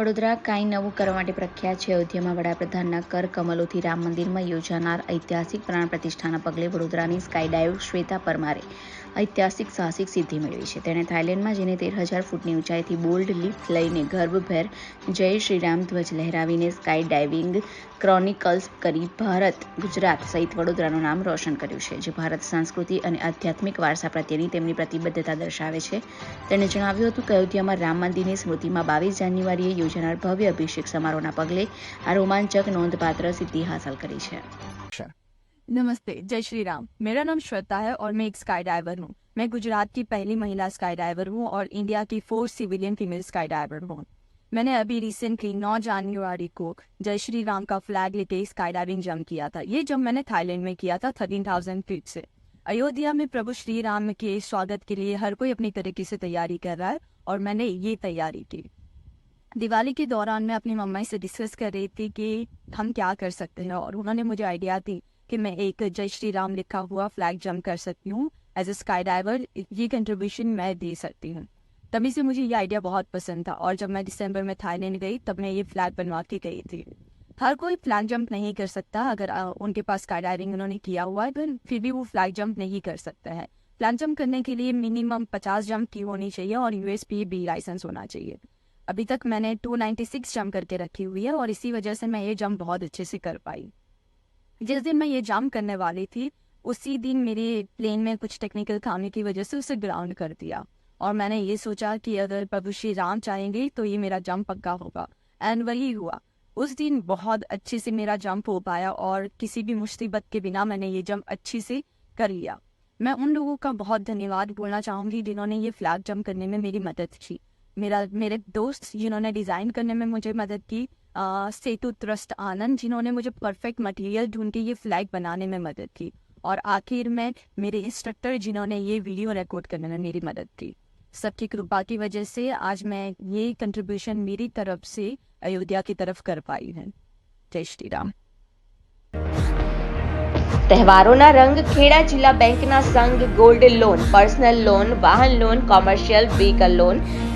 વડોદરા કાંઈ નવું કરવા માટે પ્રખ્યાત છે. અયોધ્યામાં વડાપ્રધાનના કર કમલોથી રામ મંદિરમાં યોજાનાર ઐતિહાસિક પ્રાણ પ્રતિષ્ઠાના પગલે વડોદરાની સ્કાયડાઇવ શ્વેતા પરમારે ઐતિહાસિક સાહસિક સિદ્ધિ મેળવી છે. તેણે થાઇલેન્ડમાં જઈને તેર હજાર ફૂટની ઊંચાઈથી બોલ્ડ લિફ્ટ લઈને ગર્ભભેર જય શ્રીરામ ધ્વજ લહેરાવીને સ્કાય ડાઇવિંગ ક્રોનિકલ્સ કરી ભારત, ગુજરાત સહિત વડોદરાનું નામ રોશન કર્યું છે, જે ભારત સંસ્કૃતિ અને આધ્યાત્મિક વારસા પ્રત્યેની તેમની પ્રતિબદ્ધતા દર્શાવે છે. તેણે જણાવ્યું હતું કે અયોધ્યામાં રામ મંદિરની સ્મૃતિમાં બાવીસ જાન્યુઆરીએ યોજાનાર ભવ્ય અભિષેક સમારોહના પગલે આ રોમાંચક નોંધપાત્ર સિદ્ધિ હાંસલ કરી છે नमस्ते जय श्री राम मेरा नाम श्वेता है और मैं एक स्काई डाइवर हूँ मैं गुजरात की पहली महिला स्काई डाइवर हूँ और इंडिया की fourth civilian female sky diver हूँ मैंने अभी रिसेंटली 9 जनवरी को जय श्री राम का फ्लैग लेके स्काई डाइविंग जंप किया था ये जंप मैंने थाईलैंड में किया था थर्टीन थाउजेंड फीट से अयोध्या में प्रभु श्री राम के स्वागत के लिए हर कोई अपनी तरीके से तैयारी कर रहा है और मैंने ये तैयारी की दिवाली के दौरान मैं अपनी मम्मा से डिस्कस कर रही थी कि हम क्या कर सकते हैं और उन्होंने मुझे आइडिया दी कि मैं एक जय श्री राम लिखा हुआ फ्लैग जंप कर सकती हूँ एज ए स्काई डाइवर ये कंट्रीब्यूशन मैं दे सकती हूँ। तभी से मुझे ये आइडिया बहुत पसंद था और जब मैं दिसंबर में थाईलैंड गई तब मैं ये फ्लैग बनवा के गई थी। हर कोई फ्लैग जंप नहीं कर सकता अगर उनके पास स्काई डाइविंग उन्होंने किया हुआ है पर फिर भी वो फ्लैग जंप नहीं कर सकता है। फ्लैग जंप करने के लिए मिनिमम पचास जंप की होनी चाहिए और यूएसपी बी लाइसेंस होना चाहिए। अभी तक मैंने 296 जंप करके रखी हुई है और इसी वजह से मैं ये जंप बहुत अच्छे से कर पाई। जिस दिन मैं ये जंप करने वाली थी, उसी दिन मेरे प्लेन में कुछ टेक्निकल खामी की वजह से उसे ग्राउंड कर दिया और मैंने ये सोचा कि अगर प्रभु श्री राम चाहेंगे तो ये मेरा जंप पक्का होगा। एंड वही हुआ। उस दिन बहुत अच्छे से मेरा जंप हो पाया और किसी भी मुसीबत के बिना मैंने ये जंप अच्छे से कर लिया। मैं उन लोगों का बहुत धन्यवाद बोलना चाहूँगी जिन्होंने ये फ्लैग जंप करने में मेरी मदद की। मेरा मेरे दोस्त जिन्होंने डिज़ाइन करने में मुझे मदद की अ, सेतु ट्रस्ट आनंद जिन्होंने मुझे परफेक्ट मटेरियल ढूंढ के ये फ्लैग बनाने में मदद की और आखिर में मेरे इंस्ट्रक्टर जिन्होंने ये वीडियो रिकॉर्ड करने में मेरी मदद की सबकी कृपा की वजह से आज मैं ये कंट्रीब्यूशन मेरी तरफ से अयोध्या की तरफ कर पाई है जय श्री राम તહેવારોના રંગ ખેડા જિલ્લા બેંકના સંઘ ગોલ્ડ લોન પર્સનલ લોન વાહન લોન કોમર્શિયલ વ્હીકલ લોન